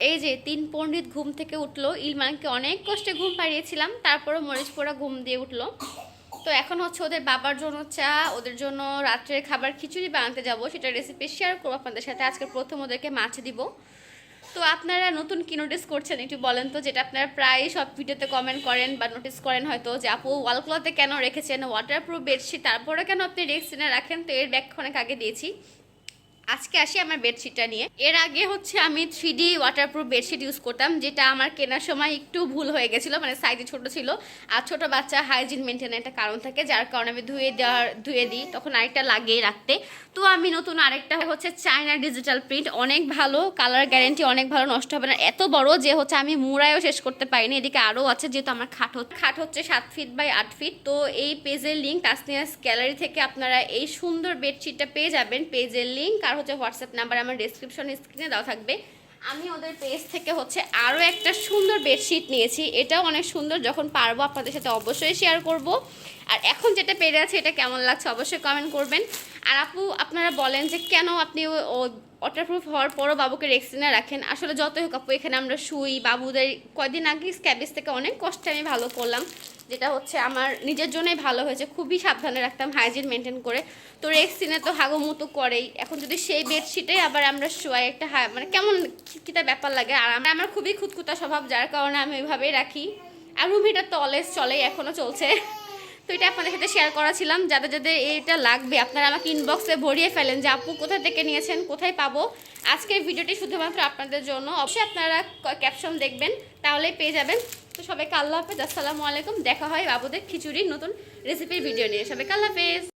এই যে তিন পণ্ডিত ঘুম থেকে উঠল, ইলমানকে অনেক কষ্টে ঘুম পাড়িয়েছিলাম তারপরে মরিচ পোড়া ঘুম দিয়ে উঠল। তো এখন হচ্ছে ওদের বাবার জন্য চা, ওদের জন্য রাত্রের খাবার খিচুড়ি বানাতে যাব, সেটা রেসিপি শেয়ার করব আপনাদের সাথে। আজকে প্রথম ওদেরকে মাছ দিব। তো আপনারা নতুন কি নোটিস করছেন একটু বলেন তো, যেটা আপনারা প্রায় সব ভিডিওতে কমেন্ট করেন বা নোটিস করেন হয়তো, যে আপু ওয়াল ক্লথে কেন রেখেছেন? ওয়াটারপ্রুফ বেডশিট তারপরে কেন আপনি রেক্সিনে রাখেন? তো এর ব্যাখ্যা অনেক আগে দিয়েছি। আজকে আসি আমার বেডশিটটা নিয়ে। এর আগে হচ্ছে আমি three D waterproof bedsheet use করতাম, যেটা আমার কেনার সময় একটু ভুল হয়ে গেছিল মানে সাইজে ছোট ছিল। আর ছোট বাচ্চা হাইজিন মেনটেনের একটা কারণ থাকে, যার কারণে আমি ধুয়ে দেওয়ার, ধুয়ে দিই, তখন আরেকটা লাগিয়ে রাখতে। তো আমি নতুন আরেকটা হচ্ছে চায়না ডিজিটাল প্রিন্ট অনেক ভালো কালার গ্যারেন্টি অনেক ভালো, নষ্ট হবে না। এত বড় যে হচ্ছে আমি মুড়ায়ও শেষ করতে পারিনি, এদিকে আরও আছে, যেহেতু আমার খাট খাট হচ্ছে সাত ফিট বাই আট ফিট তো এই পেজের লিঙ্ক তাসনিয়াস গ্যালারি থেকে আপনারা এই সুন্দর বেডশিটটা পেয়ে যাবেন। পেজের লিঙ্ক আর হচ্ছে হোয়াটসঅ্যাপ নাম্বার আমার ডিসক্রিপশন স্ক্রিনে দেওয়া থাকবে। আমি ওদের পেজ থেকে হচ্ছে আরও একটা সুন্দর বেডশিট নিয়েছি। এটাও অনেক সুন্দর, যখন পারব আপনাদের সাথে অবশ্যই শেয়ার করব। আর এখন যেটা পেরে আছে, এটা কেমন লাগছে অবশ্যই কমেন্ট করবেন। আর আপু, আপনারা বলেন যে কেন আপনি ওয়াটারপ্রুফ হওয়ার পরও বাবুকে রেক্সিনে রাখেন। আসলে যতই হোক আপু, এখানে আমরা শুই। বাবুদের কয়দিন আগে স্ক্যাবেজ থেকে অনেক কষ্টে আমি ভালো করলাম, যেটা হচ্ছে আমার নিজের জন্যই ভালো হয়েছে। খুবই সাবধানে রাখতাম হাইজিন মেনটেন করে। তো রেক্সিনে তো হাগোমতো করেই। এখন যদি সেই বেডশিটে আবার আমরা শোয়াই, একটা মানে কেমন কিতা ব্যাপার লাগে? আর আমার আমার খুবই খুঁতখুতা স্বভাব, যার কারণে আমি ওইভাবেই রাখি। আর রুমিটা তো অলওয়েজ চলেই এখনও চলছে। তো এটা আপনাদের সাথে শেয়ার করাছিলাম, যাদের যাদের এটা লাগবে, আপনারা আমাকে ইনবক্সে ভরিয়ে ফেলেন যে, আপু, কোথা থেকে নিয়েছেন? কোথায় পাবো? আজকের ভিডিওটি শুধুমাত্র আপনাদের জন্য। অবশ্যই আপনারা ক্যাপশন দেখবেন, তাহলেই পেয়ে যাবেন। তো সবাইকে আল্লাহ হাফেজ, আসসালামু আলাইকুম। দেখা হয় বাবুদের খিচুড়ির নতুন রেসিপির ভিডিও নিয়ে। সবাইকে আল্লাহ হাফেজ।